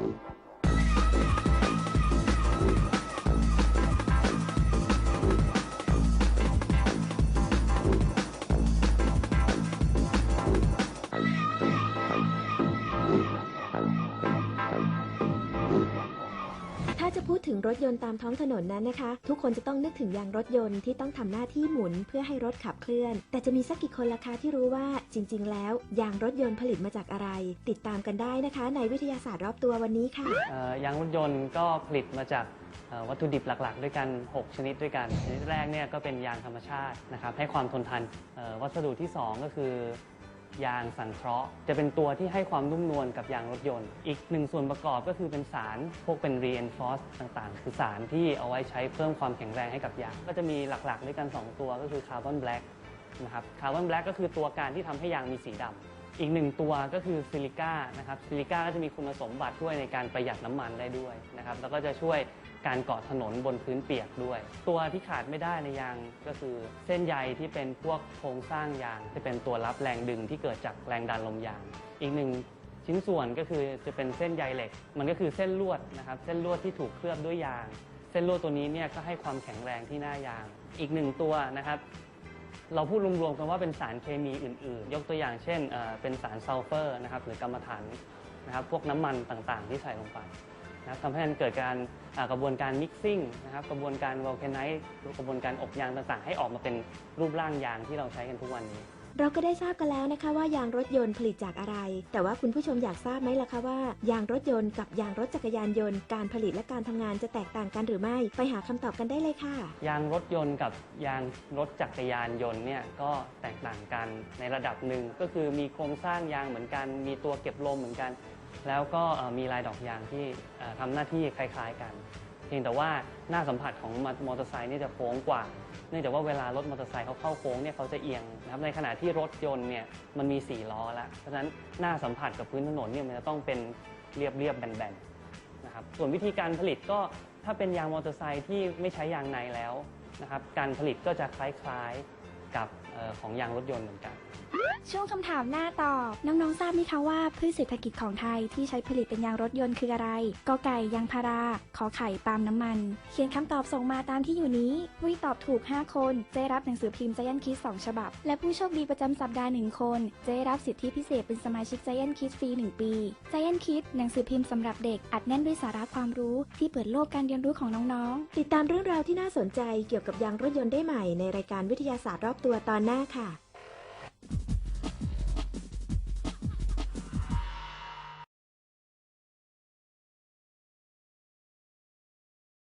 Apple. ถ้าจะพูดถึงรถยนต์ตามท้องถนนนั้นนะคะ ทุกคนจะต้องนึกถึงยางรถยนต์ที่ต้องทำหน้าที่หมุนเพื่อให้รถขับเคลื่อน แต่จะมีสักกี่คนล่ะคะที่รู้ว่าจริง ๆ แล้วยางรถยนต์ผลิตมาจากอะไร ติดตามกันได้นะคะ ในวิทยาศาสตร์รอบตัววันนี้ค่ะยางรถยนต์ก็ผลิตมาจากวัตถุดิบหลักๆ ด้วยกัน 6 ชนิดด้วยกัน ชนิดแรกเนี่ยก็เป็นยางธรรมชาตินะครับให้ความทนทานวัสดุที่ 2 ก็คือ ยางสังเคราะห์ จะเป็นตัวที่ให้ความนุ่มนวลกับยางรถยนต์ อีกหนึ่งส่วนประกอบก็คือเป็นสารพวกเป็น reinforce ต่างๆ คือสารที่เอาไว้ใช้เพิ่มความแข็งแรงให้กับยาง ก็จะมีหลักๆ ด้วยกัน 2 ตัวก็คือคาร์บอนแบล็กนะครับคาร์บอนแบล็กก็คือตัวการที่ทำให้ยางมีสีดำอีกหนึ่งตัวก็คือซิลิก้านะครับซิลิก้าก็จะมีคุณสมบัติช่วยในการประหยัดน้ำมันได้ด้วยนะครับแล้วก็จะช่วย การเกาะถนนบนพื้นเปียกด้วย ตัวที่ขาดไม่ได้ในยางก็คือ เส้นใยที่เป็นพวกโครงสร้างยางที่เป็นตัวรับแรงดึงที่เกิดจากแรงดันลมยาง อีกหนึ่งชิ้นส่วนก็คือจะเป็นเส้นใยเหล็ก มันก็คือเส้นลวดนะครับเส้นลวดที่ถูกเคลือบด้วยยาง เส้นลวดตัวนี้เนี่ยก็ให้ความแข็งแรงที่หน้ายาง อีกหนึ่งตัวนะครับเราพูดรวมๆกันว่าเป็นสารเคมีอื่นๆ ยกตัวอย่างเช่นเป็นสารซัลเฟอร์นะครับหรือกรรมฐานนะครับพวกน้ำมันต่างๆ ที่ใส่ลงไป นะครับทำให้มันเกิดการอ่ากระบวนการมิกซิ่งนะครับกระบวนการวอลแคนไนซ์กระบวนการอบยางต่างๆ ให้ออกมาเป็นรูปร่างยางที่เราใช้กันทุกวันนี้ เราก็ได้ทราบกันแล้วนะคะว่ายางรถยนต์ผลิตจากอะไร แต่ว่าคุณผู้ชมอยากทราบไหมล่ะคะว่ายางรถยนต์กับยางรถจักรยานยนต์การผลิตและการทำงานจะแตกต่างกันหรือไม่ ไปหาคำตอบกันได้เลยค่ะ ยางรถยนต์กับยางรถจักรยานยนต์เนี่ยก็แตกต่างกันในระดับหนึ่งก็คือมีโครงสร้างยางเหมือนกัน มีตัวเก็บลมเหมือนกัน แล้วก็มีลายดอกยางที่เอ่อทำหน้าที่คล้ายๆกัน เพียงแต่ว่าหน้าสัมผัสของมอเตอร์ไซค์นี่จะโค้งกว่า เนื่องจากว่าเวลารถมอเตอร์ไซค์เขาเข้าโค้งเนี่ยเขาจะเอียงนะครับในขณะที่รถยนต์เนี่ยมันมี 4 ล้อแล้วเพราะฉะนั้นหน้าสัมผัสกับพื้นถนนเนี่ยมันจะต้องเป็นเรียบๆแบนๆนะครับส่วนวิธีการผลิตก็ถ้าเป็นยางมอเตอร์ไซค์ที่ไม่ใช้ยางในแล้วนะครับการผลิตก็จะคล้ายๆกับ เออของยางรถยนต์เหมือนกัน ช่วงคำถามหน้าตอบ น้องๆ ทราบไหมคะว่าพืชเศรษฐกิจของไทยที่ใช้ผลิตเป็นยางรถยนต์คืออะไรกอไก่ยางพาราขอไข่ปาล์มน้ำมัน เขียนคำตอบส่งมาตามที่อยู่นี้วิตอบถูก 5 คนจะได้รับหนังสือพิมพ์ Giant Kids 2 ฉบับ และผู้โชคดีประจำสัปดาห์1คนจะได้รับสิทธิพิเศษเป็นสมาชิก Giant Kids ฟรี1ปี Giant Kids หนังสือพิมพ์สำหรับเด็กอัดแน่นด้วยสาระความรู้ที่เปิดโลกการเรียนรู้ของน้องๆ ติดตามเรื่องราวที่น่าสนใจเกี่ยวกับยางรถยนต์ได้ใหม่ในรายการวิทยาศาสตร์รอบตัวตอนหน้าค่ะ